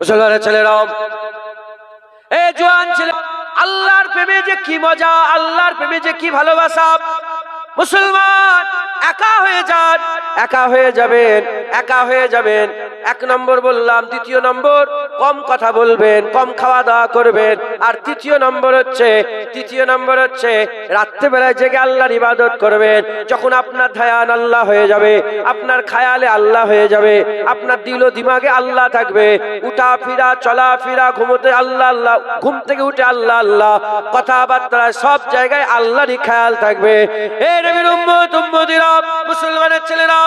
মুসলমানের ছেলেরাও এ জোয়ান ছেলে, আল্লাহর প্রেমে যে কি মজা, আল্লাহর প্রেমে যে কি ভালোবাসা। মুসলমান, একা হয়ে যান, একা হয়ে যাবেন, একা হয়ে যাবেন। এক নম্বর বললাম, দ্বিতীয় নম্বর, কম কথা বলবেন, কম খাওয়া দাওয়া করবেন। আর তৃতীয় নম্বর হচ্ছে, তৃতীয় নম্বর হচ্ছে, রাত্রেবেলায় জেগে আল্লাহর ইবাদত করবেন। যখন আপনার ধ্যান আল্লাহ হয়ে যাবে, আপনার খায়ালে আল্লাহ হয়ে যাবে, আপনার দিল দিমাগে আল্লাহ থাকবে। উঠা ফিরা, চলা ফিরা, ঘুমোতে আল্লাহ আল্লাহ, ঘুম থেকে উঠে আল্লাহ আল্লাহ, কথাবার্তা সব জায়গায় আল্লাহরই খেয়াল থাকবে। এ নবীর উম্মত, উম্মতিরা, মুসলমানের ছেলেরা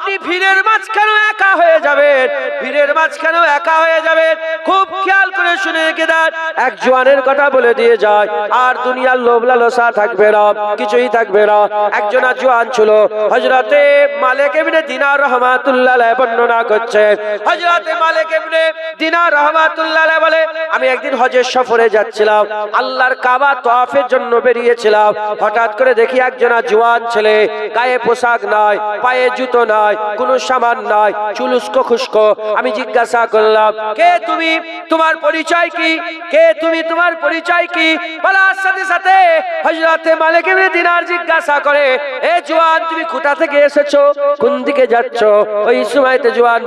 আপনি ভিড়ের মাঝখানেও একা হয়ে যাবেন। ভিড়ের মাঝখানেও একা হয়ে যাবেন। খুব খেয়াল করে শুনে দেন। এক জোয়ানের কথা বলে দিয়ে যায়, আর দুনিয়ার লোভ লালসা থাকবে না, কিছুই থাকবে না। একজন আর জোয়ান ছিল হজরতে মালিক ইবনে দিনার রহমাতুল্লাহ বর্ণনা করছে। হজরতে মালিক ইবনে দিনার রহমাতুল্লাহ বলে, আমি একদিন হজের সফরে যাচ্ছিলাম। আল্লাহর কাবা তওয়াফের জন্য বেরিয়েছিলাম। হঠাৎ করে দেখি একজন আর জোয়ান ছেলে, গায়ে পোশাক নাই, পায়ে জুতো নাই কোনো সামান খুস্কো। আমি জিজ্ঞাসা করলাম, কে তুমি? তোমার পরিচয় কি? কে তুমি? তোমার পরিচয় কি? বলার সাথে সাথে হজরতে মালিক দিনার জিজ্ঞাসা করে, এ তুমি কোথা থেকে এসেছ? কোন দিকে যাচ্ছ? ওই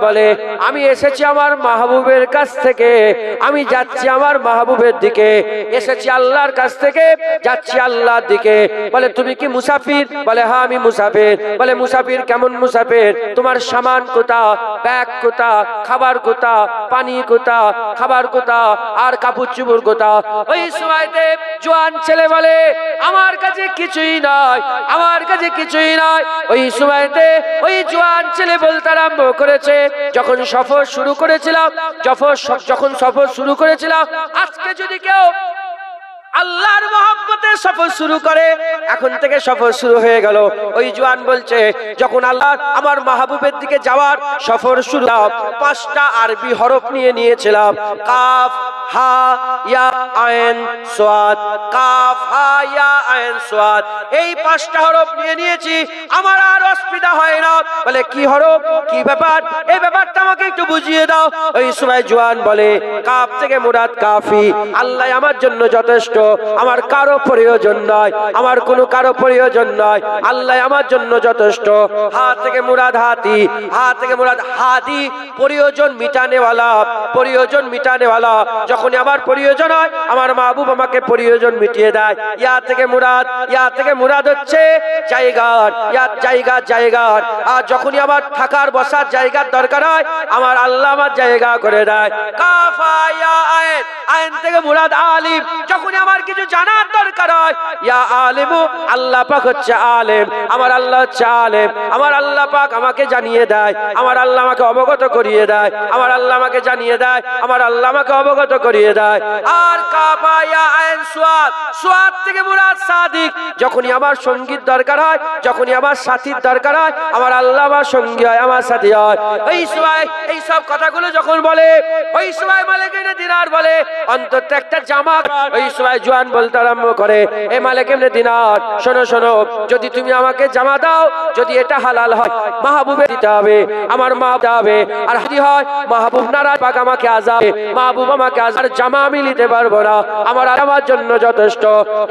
বলে, আমি এসেছি আমার মাহবুবের কাছ থেকে। আমি যাচ্ছি আমার মাহবুবের দিকে। এসেছি আল্লাহর কাছ থেকে, যাচ্ছি আল্লাহর দিকে। বলে, তুমি কি মুসাফির? বলে হ্যাঁ আমি মুসাফির। বলে, মুসাফির কেমন মুসাফির? তোমার সামান কোথা, ব্যাগ কোথা, খাবার কোথা, পানি কোথা, খাবার কোথা, আর কাপড় চুপুর কোথা? ওই সময়তে জোয়ান ছেলে বলে, আমার কাছে কিছুই নয় আমার কাছে কিছুই নয় ওই সময়তে ওই জোয়ান ছেলে বলতে আরম্ভ করেছে, যখন সফর শুরু করেছিলাম যখন যখন সফর শুরু করেছিলাম, আজকে যদি কেউ আল্লাহর মহব্বতে সফর শুরু করে। এখন থেকে সফর শুরু হয়ে গেল। ওই জোয়ান বলছে, যখন আল্লাহ আমার মাহবুবের দিকে যাওয়ার সফর শুরু পাঁচটা আরবি হরফ নিয়ে নিয়েছিলাম। কাফ, হা, ইয়া আইন সোয়াদ। কাফ, হা, ইয়া আইন সোয়াদ। এই পাঁচটা হরফ নিয়ে নিয়েছি, আমার আর অসুবিধা হয় না। বলে, কি হরফ? কি ব্যাপার? এই ব্যাপারটা আমাকে বুঝিয়ে দাও। ওই সময় জোয়ান বলে কাফ থেকে মুরাদ কাফি, আল্লাহ আমার জন্য যথেষ্ট। আমার কারও প্রয়োজন নয়, আমার কোনো কারও প্রয়োজন নয়। আল্লাহ আমার জন্য যথেষ্ট। হাত থেকে মুরাদ হাতি, হাত থেকে মুরাদ হাদি, প্রয়োজন মিটানেওয়ালা প্রয়োজন মিটানেওয়ালা। যখনই আমার প্রয়োজন হয়, আমার মাহবুব আমাকে প্রয়োজন মিটিয়ে দেয়। ইয়া থেকে মুরাদ, ইয়া থেকে মুরাদ হচ্ছে জায়গার, ইয়া জায়গা জায়গার। আর যখনই আমার থাকার, বসার জায়গার দরকার হয়, আমার আল্লাহ আমার জায়গা করে দেয়। কাফা ইয়া আইন আইন থেকে মুরাদ আলিম যখনই আমার কিছু জানার হয়। ইয়া আলিমু, আল্লাহ পাক হচ্ছে আলেম। আমার আল্লাহ হচ্ছে আলেম। আমার আল্লাহ পাক আমাকে জানিয়ে দেয়। আমার আল্লাহ আমাকে অবগত করিয়ে দেয়। আমার আল্লাহ আমাকে জানিয়ে দেয়। আমার আল্লাহ আমাকে অবগত করিয়ে দেয়। আর কাফা ইয়া আইন, সুয়াদ। সুয়াদ থেকে মুরাদ সাদিক। যখনই আমার সংগীত দরকার হয়, যখনই আমার সাথীর দরকার হয়, আমার আল্লাহ আমার সঙ্গী হয়, আমার সাথী হয়। এই সময়, এই সব কথাগুলো যখন বলে, ওই সময় মালিক দিনার বলে, অন্তত একটা জামা, ওই সময় জোয়ান বলতে আরম্ভ করে। এ মালিক এমনি দিনার, শোনো শোনো, যদি তুমি আমাকে জামা দাও, যদি এটা হালাল হয়, মাহবুবে দিতে হবে, আমার মা হবে, আর যদি হয়, মাহবুব নারাজ, পাক আমাকে আজাবে, মাহবুব আমাকে আজার জামা আমি নিতে পারব না, আমার আমার জন্য যথেষ্ট।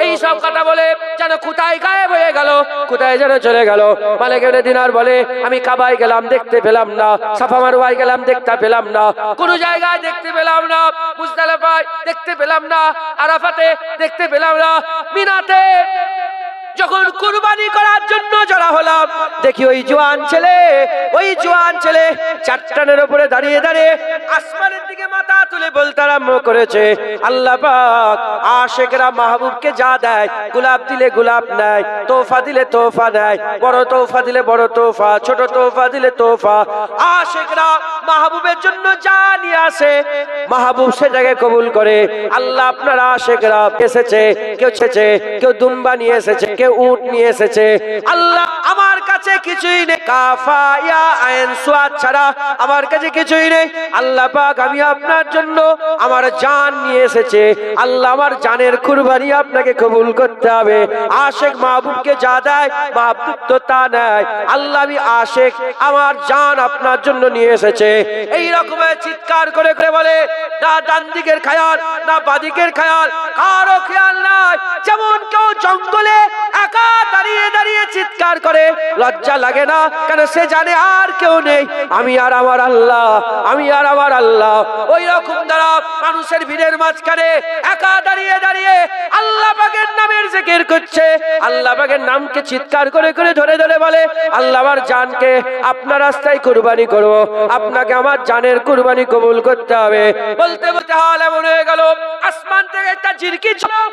এই সব কথা বলে যেন কোথায় গায়েব হয়ে গেল, কোথায় যেন চলে গেল। মালিক এমনি দিনার বলে, আমি কাবাই গেলাম, দেখতে পেলাম না, সাফা মারুয়াই গেলাম, দেখতে পেলাম না, কোন জায়গায় দেখতে পেলাম না, মুজদালিফায় দেখতে পেলাম না, আরাফাতে দেখতে পেলাম না মিনাতে যখন কুরবানি করার জন্য জড়া হলাম, দেখি ওই জোয়ান ছেলে, ওই জোয়ান ছেলে চারটানের উপরে দাঁড়িয়ে দাঁড়িয়ে আসমানের দিকে মাথা তুলে বলতে আরম্ভ করেছে, আল্লাহ পাক, আশেকরা মাহবুবকে যা দেয়, গোলাপ দিলে গোলাপ নেয় তোফা দিলে তোফা নেয়, বড় তোফা দিলে বড় তোফা ছোট তোফা দিলে তোফা আশেকরা মাহবুবের জন্য যা নিয়ে আসে, মাহবুব সেটাকে কবুল করে, আল্লাহ আপনারা আশেকরা এসেছে, কেউ এসেছে কেউ দুম্বা নিয়ে এসেছে কেউ উট নিয়ে এসেছে। আল্লাহ আমার কাছে কিছুই নেই। কাফা ইয়া আইন, সুয়াদ ছাড়া আমার কাছে কিছুই নেই। আল্লাহ পাক, আমি আপনার জন্য আমার জান নিয়ে এসেছে। আল্লাহ আমার জানের কুরবানি আপনাকে কবুল করতে হবে। আশেক মাহবুবকে যা দেয়, মাহবুব তো তা নেয়। আল্লাহ, আমি আশেক, আমার জান আপনার জন্য নিয়ে এসেছে। এই রকমের চিৎকার করে করে বলে, না ডান দিকের খেয়াল, না বাদিকের খেয়াল, কারও খেয়াল নাই। যেমন কেউ জঙ্গলে একা দাঁড়িয়ে দাঁড়িয়ে চিৎকার করে। লজ্জা লাগে না, কেন সে জানে আর কেউ নেই। আমি আর আমার আল্লাহ, আমি আর আমার আল্লাহ। ওই রকম দ্বারা মানুষের ভিড়ের মাঝখানে একা দাঁড়িয়ে দাঁড়িয়ে আল্লাহ পাকের নামের জিকির করছে। আল্লাহ পাকের নামকে চিৎকার করে করে ধরে ধরে বলে, আল্লাহ আমার জানকে আপনার রাস্তায় কুরবানি করব। আপনাকে আমার জানের কুরবানি কবুল করতে হবে। বলতে বলতে হাল এমন হয়ে গেল ঝিরকি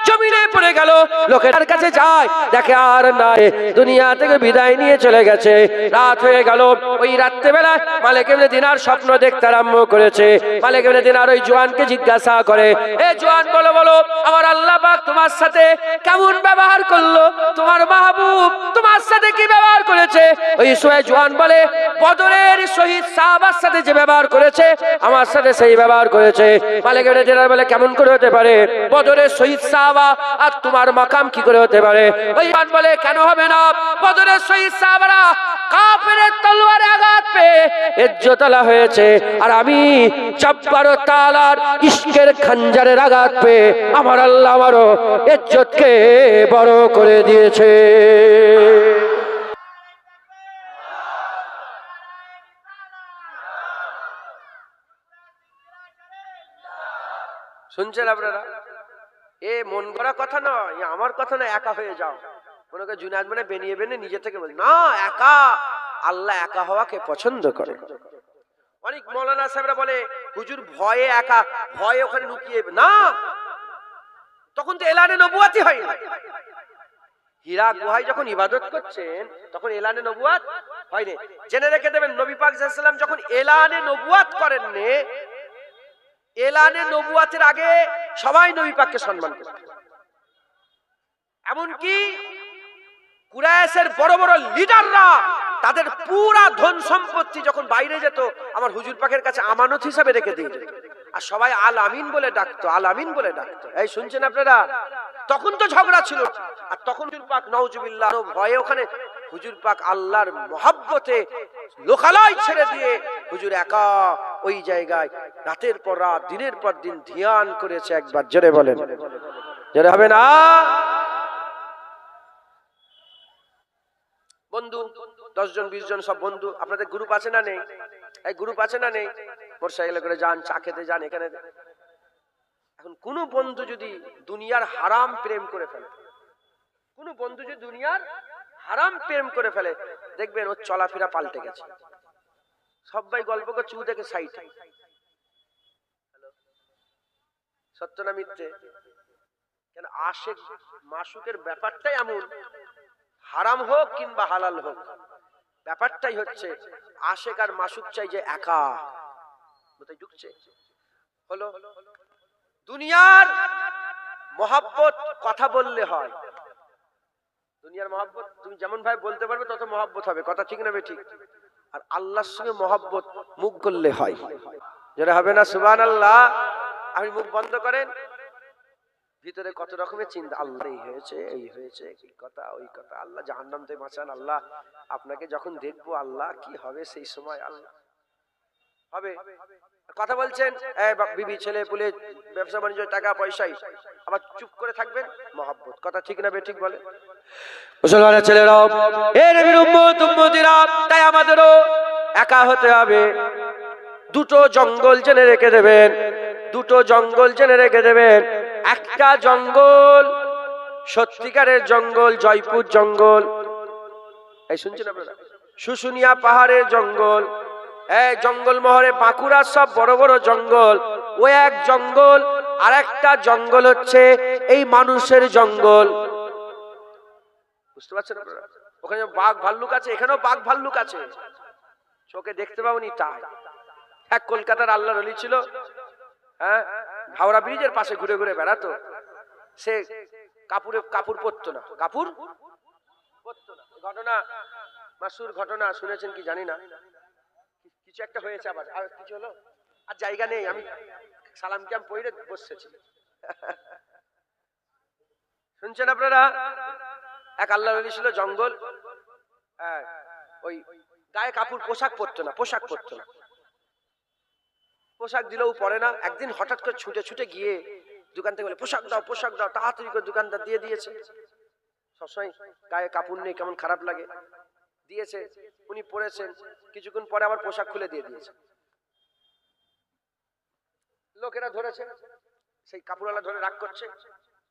জমিনে পড়ে গেল লোকের কাছে যায়, দেখে আর নাই। দুনিয়া থেকে বিদায় নিয়ে চলে গেছে। রাত হয়ে গেল। ওই রাত্রেবেলায় মালিক এমনি দিনার স্বপ্ন দেখতে আরম্ভ করেছে। মালিক এমনি দিনার ওই জোয়ানকে জিজ্ঞাসা করে, এ জোয়ান, বলো বলো, আমার আল্লাহ পাক তোমার সাথে কেমন ব্যবহার করল? তোমার মাহবুব তোমার সাথে কি ব্যবহার করেছে? ওই সোয়ে জোয়ান বলে, বদরের শহীদ সাহাবার সাথে যে ব্যবহার করেছে, আমার সাথে সেই ব্যবহার করেছে। মালিক এমনি দিনার বলে, কেমন করে হতে পারে? বদরের শহীদ সাহাবা, আর তোমার মাকাম কি করে হতে পারে? ওই বলে, কেন হবে না? বদরের শহীদ সাহাবারা কাফেরের তলোয়ারে আঘাত পেয়ে ইজ্জতলা হয়েছে, আর আমি জব্বার তালার ইশকের খঞ্জারের আঘাত পেয়ে আমার আল্লাহ আমারও ইজ্জতকে বড় করে দিয়েছে। শুনছেন আপনারা? এ, মন করা কথা নয় আমার কথা না, একা হয়ে যাও। করে জুনাদ মানে বেরিয়ে বেরিয়ে নিজে থেকে বল, না, একা। আল্লাহ একা হওয়াকে পছন্দ করে। অনেক মৌলানা সাহেবরা বলে, হুজুর ভয়ে একা, ভয়ে ওখানে লুকিয়ে না। তখন তো এলানে নবুয়াতি হয় না। হীরা গুহায় যখন ইবাদত করছেন, তখন এলানে নবুয়াত হয়নি জেনে রেখে দেবেন, নবী পাক সাল্লাম যখন এলানে নবুয়াত করেন নে এলানে নবুয়াতের আগে সবাই নবী পাককে সম্মান করত এমনকি কুরাইশের বড় বড় লিডাররা তাদের পুরা ধন সম্পত্তি যখন বাইরে যেত, আমার হুজুর পাকের কাছে আমানত হিসাবে রেখে দিয়ে যেত। আর সবাই আল আমিন বলে ডাকতো, আল আমিন বলে ডাকতো। এই শুনছেন আপনারা? তখন তো ঝগড়া ছিল। আর তখন হুজুর পাক নওজুবিল্লাহ ভয়ে ওখানে হুজুর পাক আল্লাহর মহাব্বতে লোকালয় ছেড়ে দিয়ে হুজুর একা ওই জায়গায় রাতের পর রাত, দিনের পর দিন ধ্যান করেছে একবার, জোরে বলেন। জোরে হবে না? বন্ধু দশ জন বিশ জন সব বন্ধু, আপনাদের গ্রুপ আছে না নেই? এই গ্রুপ আছে না নেই? মোটরসাইকেলে করে যান, চা খেতে যান, এখানে। এখন কোন বন্ধু যদি দুনিয়ার হারাম প্রেম করে ফেলে, কোন বন্ধু যদি দুনিয়ার হারাম প্রেম করে ফেলে, দেখবেন ওর চলাফেরা পাল্টে গেছে। সবাই গল্প করছে ও দেখে সাইট। সত্য না মিথ্যে? কেন আশেক মাসুকের ব্যাপারটাই এমন। হারাম হোক কিংবা হালাল হোক, ব্যাপারটাই হচ্ছে আশেক আর মাসুক চাই যে একা। কোথায় ঢুকছে? হলো দুনিয়ার মহাব্বত কথা বললে হয়। দুনিয়ার মহাব্বত তুমি যেমন ভাই বলতে পারবে, তত মহাব্বত হবে। কথা ঠিক না ঠিক? আর আল্লাহর সঙ্গে মহাব্বত মুখ করলে হয়। যেটা হবে না? সুবান আল্লাহ আপনি মুখ বন্ধ করেন। ভিতরে কত রকমের চিন্তা? আল্লাহ, এই হয়েছে এই হয়েছে, এই কথা, ওই কথা। আল্লাহ, জাহান্নাম থেকে বাঁচান আল্লাহ। আপনাকে যখন দেখব আল্লাহ, কি হবে সেই সময় আল্লাহ। হবে। কথা বলছেন বিবি, ছেলে, পুলে, ব্যবসা, বাণিজ্য, টাকা, পয়সাই। আবার চুপ করে থাকবেন, মহাব্বত। কথা ঠিক না ঠিক বলে? মুসলমানের ছেলেরাও তাই আমাদেরও একা হতে হবে। দুটো জঙ্গল জেনে রেখে দেবেন, দুটো জঙ্গল জেনে রেখে দেবেন। একটা জঙ্গল, সত্যিকারের জঙ্গল, জয়পুর জঙ্গল। এই শুনছেন আপনারা? শুশুনিয়া পাহাড়ের জঙ্গল এই জঙ্গল মহরে বাঁকুড়ার সব বড় বড় জঙ্গল। ও এক জঙ্গল আর একটা জঙ্গল হচ্ছে এই মানুষের জঙ্গল। বুঝতে পারছেন ওখানে বাঘ ভাল্লুক আছে, এখানেও বাঘ ভাল্লুক আছে। চোখে দেখতে পাবনি তাই। এক কলকাতার আল্লাহ রলি ছিল হ্যাঁ? হাওড়া ব্রিজের পাশে ঘুরে ঘুরে বেড়াতো। সে কাপুরে কাপড় পরতো না। কাপুর? ঘটনা, মাসুর ঘটনা শুনেছেন কি জানি না। কিছু একটা হয়েছে আবার। আর কিছু হলো? আর জায়গা নেই, আমি সালাম ক্যাম্প পড়ে বসেছি। শুনছেন আপনারা? এক আল্লাহ ছিল জঙ্গল। হ্যাঁ ওই গায়ে কাপড়, পোশাক পরতো না, পোশাক পরতো না। পোশাক দিলেও পরে না। একদিন হঠাৎ করে ছুটে ছুটে গিয়ে দোকান থেকে বলে, পোশাক দাও পোশাক দাও, তাড়াতাড়ি করে দোকানদার দিয়ে দিয়েছে। সবসময় গায়ে কাপড় নেই, কেমন খারাপ লাগে। দিয়েছে উনি পরেছেন কিছুক্ষণ পরে আবার পোশাক খুলে দিয়ে দিয়েছে। লোকেরা ধরেছে সেই কাপড়ওয়ালা ধরে রাগ করছে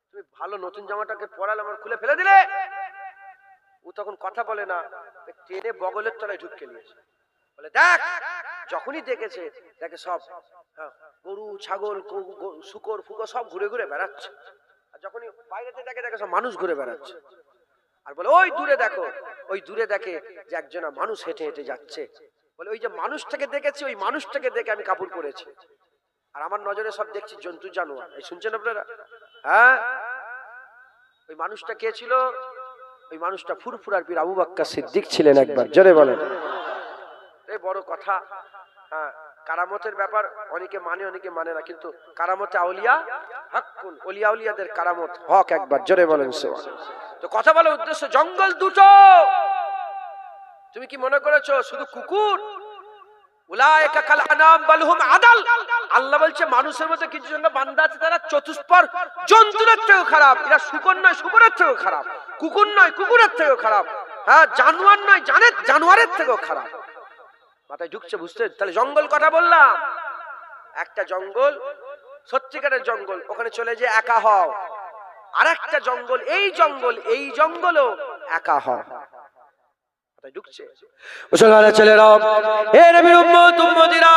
তুমি ভালো নতুন জামাটাকে পরালে আমার খুলে ফেলে দিলে? ও তখন কথা বলে না ট্রেনে বগলের তলায় ঢুকে নিয়েছে বলে দেখ যখনই দেখেছে দেখে সব হ্যাঁ, গরু ছাগল শুকর ফুকর সব ঘুরে ঘুরে বেড়াচ্ছে। আর যখনই বাইরেতে দেখে দেখে সব মানুষ ঘুরে বেড়াচ্ছে। আর বলে, ওই দূরে দেখো। ওই দূরে দেখে যে একজনা মানুষ হেঁটে হেঁটে যাচ্ছে। বলে, ওই যে মানুষটাকে দেখেছি, ওই মানুষটাকে দেখে আমি কাপড় পরেছি আর আমার নজরে সব দেখছি জন্তু জানোয়ার। এই শুনছেন আপনারা? হ্যাঁ? ওই মানুষটা কে ছিল? ওই মানুষটা ফুরফুরার পীর আবু বাক্কা সিদ্দিক ছিলেন একবার। জোরে বলেন। এই বড় কথা। হ্যাঁ কারামতের ব্যাপার অনেকে মানে অনেকে মানে না, কিন্তু কারামতে আউলিয়া হাক্কুন অলিয়া আউলিয়াদের কারামত হক একবার। জোরে বলেন সে তো কথা বলার উদ্দেশ্য, জঙ্গল দুটো। তুমি কি মনে করেছ, শুধু কুকুর? নয় থেকেও খারাপ। কুকুর নয়, কুকুরের থেকেও খারাপ। হ্যাঁ জানোয়ার নয় জানোয়ারের থেকেও খারাপ। মাথায় ঢুকছে, বুঝতে তাহলে জঙ্গল কথা বললাম। একটা জঙ্গল, সত্যিকারের জঙ্গল, ওখানে চলে যে একা হও। আর একটা জঙ্গল, এই জঙ্গল, এই জঙ্গলও একা হয়। ঢুকছে। মুসলমানের ছেলেরা হে নবীর উম্মত, উম্মতিরা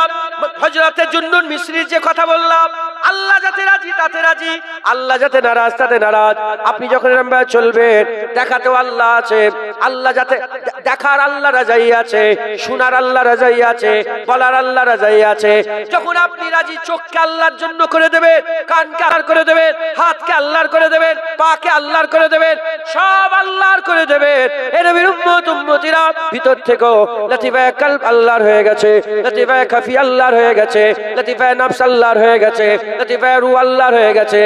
মিসরির যে কথা বললাম আল্লাহ যাতে রাজি, তাতে রাজি। আল্লাহ যাতে নারাজ, তাতে নারাজ। আপনি যখন এরম চলবেন, দেখাতেও আল্লাহ আছে। আল্লাহ যাতে দেখার আল্লাহ রাজাই আছে, শোনার আল্লাহ রাজাই আছে, বলার আল্লাহ রাজাই আছে। যখন আপনি রাজি, চোখকে আল্লাহর জন্য করে দেবেন, কানকে আল্লাহর করে দেবেন, হাতকে আল্লাহর করে দেবেন, পাকে আল্লাহর করে দেবেন, সব আল্লাহর করে দেবেন। এ নবীর উম্মত, উম্মতিরা ভিতর থেকেও লতিফায়ে কলব আল্লাহর হয়ে গেছে, লতিফায়ে খাফি আল্লাহর হয়ে গেছে, লতিফায়ে নফস আল্লাহর হয়ে গেছে। আল্লাহর হয়ে গেছে।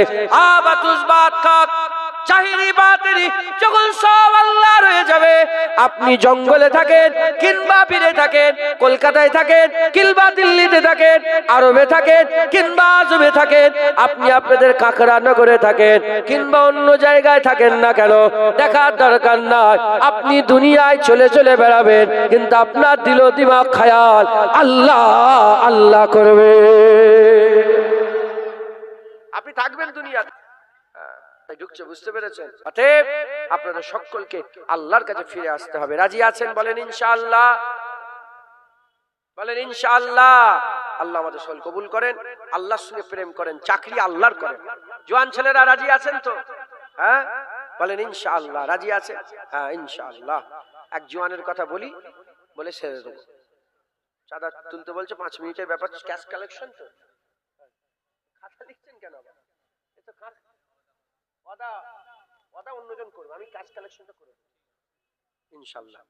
আপনি জঙ্গলে থাকেন, কিংবা ফিরে থাকেন, কলকাতায় থাকেন, কিংবা দিল্লিতে থাকেন, আরবে থাকেন, কিংবা আজমে থাকেন, আপনি আপনাদের কাকড়া নগরে থাকেন, কিংবা অন্য জায়গায় থাকেন না কেন, দেখার দরকার নাই। আপনি দুনিয়ায় চলে চলে বেড়াবেন, কিন্তু আপনার দিল দিমাগ খায়াল। আল্লাহ আল্লাহ করবে। আপনি থাকবেন দুনিয়াতে। ঢুকছে, বুঝতে পেরেছেন? অতএব সকলকে আল্লাহর কাছে ফিরে আসতে হবে। রাজি আছেন বলেন ইনশাআল্লাহ? বলেন ইনশাআল্লাহ। আল্লাহ আমাদের সকল কবুল করেন, আল্লাহর সঙ্গে প্রেম করেন, চাকরি আল্লাহর করেন। জোয়ান ছেলেরা রাজি আছেন তো? হ্যাঁ? বলেন ইনশাআল্লাহ, রাজি আছে? হ্যাঁ ইনশাআল্লাহ। এক জোয়ানের কথা বলি, বলে ছেড়ে দেবো। চাঁদা তুলতে বলছে, পাঁচ মিনিটের ব্যাপার, ক্যাশ কালেকশন তো খাতা লিখছেন কেন আবার? এ তো কার- ওয়াদা ওয়াদা অন্যজন করবে আমি কাজ কালেকশনটা করে ইনশাল্লাহ।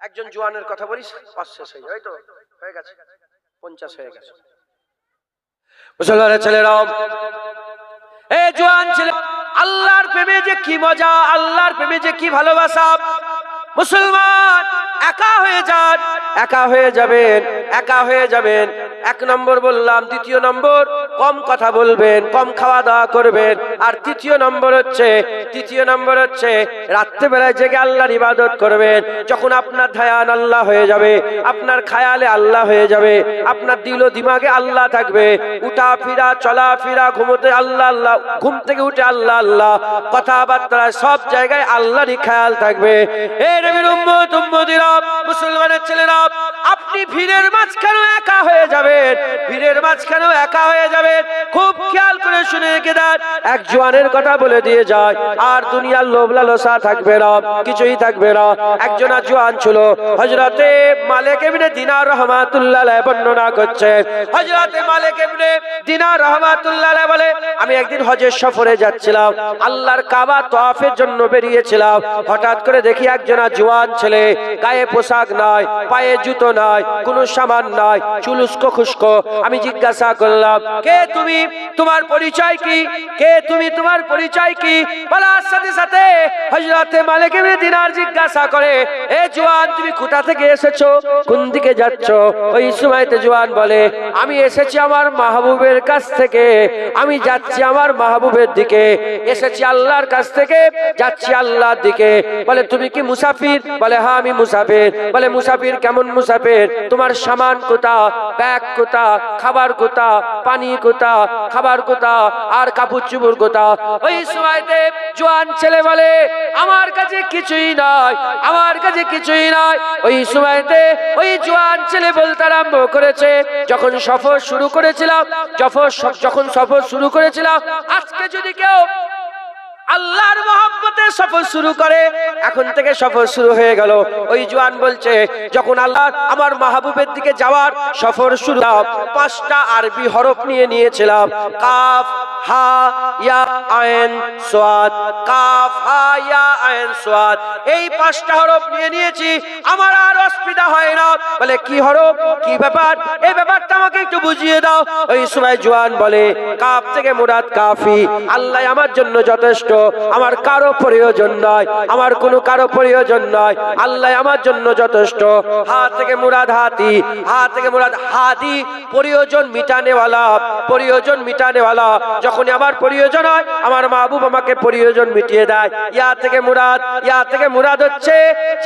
একজন জোয়ানের কথা বলিস পাঁচ শেষ হয়ে যাবে তো হয়ে গেছে পঞ্চাশ হয়ে গেছে। মুসলমানের ছেলেরাও এ জোয়ান ছেলে আল্লাহর প্রেমে যে কি মজা আল্লাহর প্রেমে যে কি ভালোবাসা মুসলমান একা হয়ে যান একা হয়ে যাবেন। একা হয়ে যাবেন। এক নম্বর বললাম, দ্বিতীয় নম্বর, কম কথা বলবেন, কম খাওয়া দাওয়া করবেন। আর তৃতীয় নম্বর হচ্ছে, তৃতীয় নম্বর হচ্ছে, রাত্রেবেলায় জেগে আল্লাহর ইবাদত করবেন। যখন আপনার ধ্যান আল্লাহ হয়ে যাবে, আপনার খায়ালে আল্লাহ হয়ে যাবে, আপনার দিল দিমাগে আল্লাহ থাকবে। উঠা ফিরা, চলা ফিরা, ঘুমোতে আল্লাহ আল্লাহ, ঘুম থেকে উঠে আল্লাহ আল্লাহ, কথাবার্তা সব জায়গায় আল্লাহরই খেয়াল থাকবে। এ নবীর উম্মত, উম্মতিরা, মুসলমানের ছেলেরা আপনি ভিড়ের মাঝখানে একা হয়ে যাবেন। ভিড়ের মাঝখানেও একা হয়ে যাবেন। খুব খেয়াল করে শুনে দেন। এক জোয়ানের কথা বলে দিয়ে যায়। আর দুনিয়ার লোভ লালসা থাকবে না, কিছুই থাকবে না। একজন আর জোয়ান ছিল। হজরতে মালিক ইবনে দিনার রহমাতুল্লাহ বর্ণনা করছে। হজরতে মালিক ইবনে দিনার রহমাতুল্লাহ বলে, আমি একদিন হজের সফরে যাচ্ছিলাম। আল্লাহর কাবা তওয়াফের জন্য বেরিয়েছিলাম। হঠাৎ করে দেখি একজন আর জোয়ান ছেলে, গায়ে পোশাক নাই, পায়ে জুতো নাই কোনো সামান নাই চুলুস্কো খুস্কো। আমি জিজ্ঞাসা করলাম, কে তুমি? তোমার পরিচয় কি? কে তুমি? তোমার পরিচয় কি? বলার সাথে সাথে হজরতে মালিক ইবনে দিনার জিজ্ঞাসা করে, এ জোয়ান, তুমি কোথা থেকে এসেছ? কোন দিকে যাচ্ছ? ওই সময়তে জোয়ান বলে, আমি এসেছি আমার মাহবুবের কাছ থেকে। আমি যাচ্ছি আমার মাহবুবের দিকে। এসেছি আল্লাহর কাছ থেকে, যাচ্ছি আল্লাহর দিকে। বলে, তুমি কি মুসাফির? বলে হ্যাঁ আমি মুসাফির। বলে, মুসাফির কেমন মুসাফির? তোমার সামান কোথা, ব্যাগ কোথা, খাবার কোথা, পানি কোথা, খাবার কোথা, আর কাপড় চুপুর কোথা? ওই সময়তে জোয়ান ছেলে বলে, আমার কাছে কিছুই নাই, আমার কাছে কিছুই নাই। ওই সময়তে ওই জোয়ান ছেলে বলতে আরম্ভ করেছে, যখন সফর শুরু করেছিলাম যখন সফর শুরু করেছিলাম, আজকে যদি কেউ আল্লাহর মহব্বতে সফর শুরু করে। এখন থেকে সফর শুরু হয়ে গেল। ওই জোয়ান বলছে, যখন আল্লাহ আমার মাহবুবের দিকে যাওয়ার সফর শুরু, পাঁচটা আরবি হরফ নিয়ে নিয়েছিলাম। কাফ হা, ইয়া আইন সোয়াদ, কাফ, হা, ইয়া আইন সোয়াদ। এই পাঁচটা হরফ নিয়ে নিয়েছি, আমার আর অসুবিধা হয় না। বলে, কি হরফ? কি ব্যাপার? এই ব্যাপারটা আমাকে একটু বুঝিয়ে দাও। ওই সময় জোয়ান বলে থেকে মুরাদ কাফি। আল্লাহ আমার জন্য যথেষ্ট। আমার কারও প্রয়োজন নয়। আমার কোনো কারও প্রয়োজন নয়। আল্লাহ আমার জন্য যথেষ্ট। হাত থেকে মুরাদ হাতি। হাত থেকে মুরাদ হাদি। প্রয়োজন মিটানেওয়ালা। প্রয়োজন মিটানেওয়ালা। যখনই আমার প্রয়োজন হয়, আমার মাহবুব আমাকে প্রয়োজন মিটিয়ে দেয়। ইয়া থেকে মুরাদ ইয়া থেকে মুরাদ হচ্ছে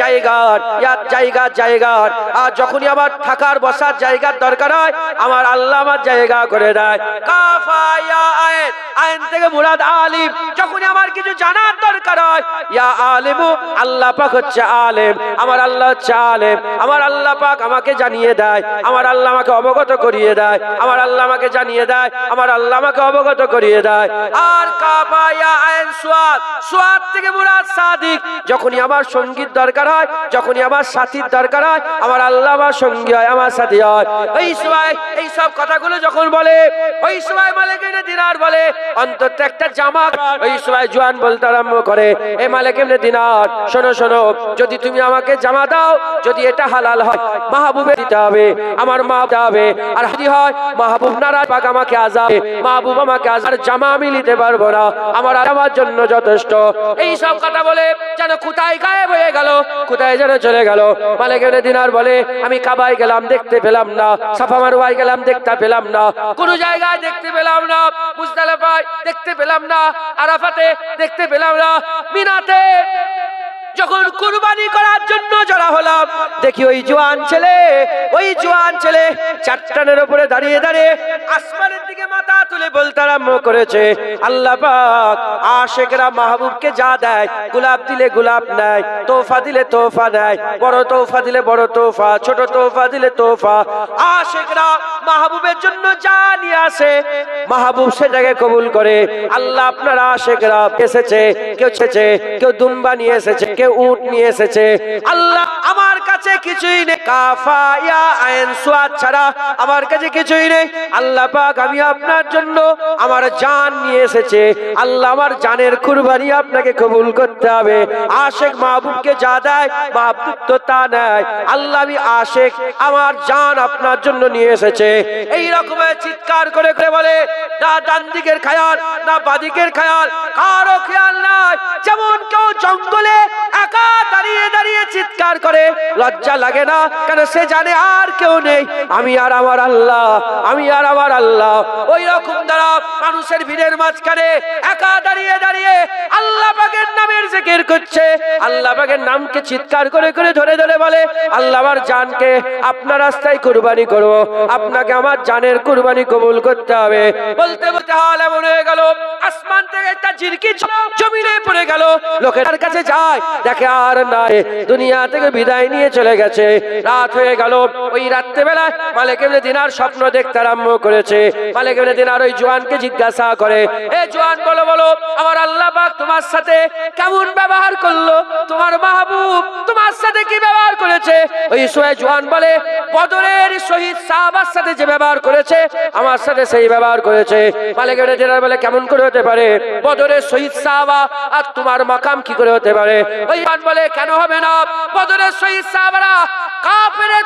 জায়গার ইয়া জায়গা, জায়গার। আর যখনই আমার থাকার, বসার জায়গার দরকার হয়, আমার আল্লাহ আমার জায়গা করে দেয়। কাফা ইয়া আইন আইন থেকে মুরাদ আলিম। যখনই আমার কিছু জানার দরকার হয়, ইয়া আলিমু, আল্লাহ পাক হচ্ছে আলেম। আমার আল্লাহ হচ্ছে আলেম। আমার আল্লাহ পাক আমাকে জানিয়ে দেয়। আমার আল্লাহ আমাকে অবগত করিয়ে দেয়। আমার আল্লাহ আমাকে জানিয়ে দেয়। আমার আল্লাহ আমাকে অবগত করিয়ে দেয়। আর কাফা আইন সুয়াদ। সুয়াদ থেকে মুরাদ সাদিক। যখনই আমার সংগীত দরকার হয়, যখনই আমার সাথীর দরকার হয়, আমার আল্লাহ আমার সঙ্গী হয়, আমার সাথী হয়। এই সময়, এই সব কথাগুলো যখন বলে, ওই সময় মালিক দিনার বলে, অন্তত একটা জামা ওই সময় জোয়ান বলতে আরম্ভ করে, এ মালিক এমনি দিনার, শোনো শোনো, যদি তুমি আমাকে জামা দাও, যদি এটা হালাল হয়, মাহবুবে দিতে হবে, আমার মা দিতে হবে, আর যদি হয়, মাহবুব নারাজ, পাক আমাকে আজাবে, মাহবুব আমাকে আজার জামা আমি নিতে পারব না। আমার আর আমার জন্য যথেষ্ট। এই সব কথা বলে যেন কোথায় গায়েব হয়ে গেল, কোথায় যেন চলে গেল। মালিক দিনার বলে, আমি কাবায় গেলাম, দেখতে পেলাম না। সাফা মারুয়ায় গেলাম, দেখতে পেলাম না। কোন জায়গায় দেখতে পেলাম না। মুজদালিফায় দেখতে পেলাম না। আরাফাতে দেখতে পেলাম না। মিনাতে যখন কুরবানি করার জন্য জড়া হলাম, দেখি ওই জোয়ান ছেলে, ওই জোয়ান ছেলে চারটানের উপরে দাঁড়িয়ে দাঁড়িয়ে আসমানের দিকে মাথা তুলে বলতে আরম্ভ করেছে, আল্লাহ পাক, আশেকরা মাহবুবকে যা দেয়, গোলাপ দিলে গোলাপ নেয়, তোফা দিলে তোফা নেয়, বড় তোফা দিলে বড় তোফা, ছোট তোফা দিলে তোফা, আশেকরা মাহবুবের জন্য যা নিয়ে আসে, মাহবুব সেটাকে কবুল করে। আল্লাহ আপনারা আশেকরা এসেছে, কেউ এসেছে কেউ দুম্বা নিয়ে এসেছে, কেউ উট নিয়ে এসেছে। আল্লাহ আমার কাছে কিছুই নেই। কাফা ইয়া আইন, সুয়াদ ছাড়া আমার কাছে কিছুই নেই। আল্লাহ পাক, আমি আপনার জন্য আমার জান নিয়ে এসেছে। আল্লাহ আমার জানের কুরবানি আপনাকে কবুল করতে হবে। আশেক মাহবুবকে যা দেয়, মাহবুব তো তা নেয়। আল্লাহ আমি আশেক, আমার জান আপনার জন্য নিয়ে এসেছে। এই রকমের চিৎকার করে করে বলে, না ডান দিকের খেয়াল, না বাদিকের খেয়াল, কারও খেয়াল নাই। যেমন কেউ জঙ্গলে একা দাঁড়িয়ে দাঁড়িয়ে চিৎকার করে। লজ্জা লাগে না, কেন সে জানে আর কেউ নেই। আমি আর আমার আল্লাহ, আমি আর আমার আল্লাহ। ওই রকম দ্বারা মানুষের ভিড়ের মাঝখানে একা দাঁড়িয়ে দাঁড়িয়ে আল্লাহ পাকের নামের জিকির করছে। আল্লাহ পাকের নামকে চিৎকার করে করে ধরে ধরে বলে, আল্লাহ আমার জানকে আপনার রাস্তায় কুরবানি করব। আপনাকে আমার জানের কুরবানি কবুল করতে হবে। বলতে বলতে হাল এমন হয়ে গেল। আসমান থেকে একটা ঝিরকি জ- জমিনে পড়ে গেল। লোকের কাছে যায়, দেখে তাকে আর নাই। দুনিয়া থেকে বিদায় নিয়ে চলে গেছে। রাত হয়ে গেল। ওই রাত্রেবেলা মালিক ইবনে দিনার স্বপ্ন দেখতে আরম্ভ করেছে। মালিক ইবনে দিনার ওই জোয়ানকে জিজ্ঞাসা করে, এ জোয়ান, বলো বলো, আমার আল্লাহ পাক তোমার সাথে কেমন ব্যবহার করল? তোমার মাহবুব তোমার সাথে কি ব্যবহার করেছে? ওই সোয়ে জোয়ান বলে, বদরের শহীদ সাহাবার সাথে যে ব্যবহার করেছে, আমার সাথে সেই ব্যবহার করেছে। মালিক ইবনে দিনার বলে, কেমন করে হতে পারে? বদরের শহীদ সাহাবা আর তোমার মাকাম কি করে হতে পারে? ওই বলে কেন হবে না? বদরের শহীদ সাহাবারা কাফেরের